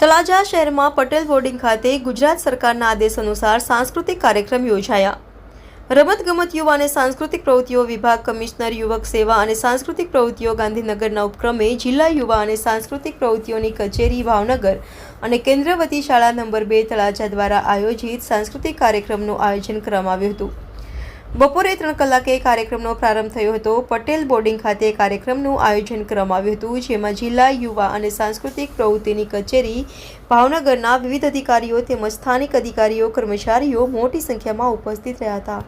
તળાજા શહેરમાં પટેલ બોર્ડિંગ ખાતે ગુજરાત સરકારના આદેશ અનુસાર સાંસ્કૃતિક કાર્યક્રમ યોજાયા. રમતગમત યુવા અને સાંસ્કૃતિક પ્રવૃત્તિઓ વિભાગ કમિશનર, યુવક સેવા અને સાંસ્કૃતિક પ્રવૃત્તિઓ ગાંધીનગરના ઉપક્રમે જિલ્લા યુવા અને સાંસ્કૃતિક પ્રવૃત્તિઓની કચેરી, ભાવનગર અને કેન્દ્રવતી શાળા નંબર બે તળાજા દ્વારા આયોજિત સાંસ્કૃતિક કાર્યક્રમનું આયોજન કરવામાં આવ્યું હતું. બપોરે ત્રણ કલાકે કાર્યક્રમનો પ્રારંભ થયો હતો. પટેલ બોર્ડિંગ ખાતે કાર્યક્રમનું આયોજન કરવામાં આવ્યું હતું, જેમાં જિલ્લા યુવા અને સાંસ્કૃતિક પ્રવૃત્તિની કચેરી, ભાવનગરના વિવિધ અધિકારીઓ તેમજ સ્થાનિક અધિકારીઓ, કર્મચારીઓ મોટી સંખ્યામાં ઉપસ્થિત રહ્યા હતા.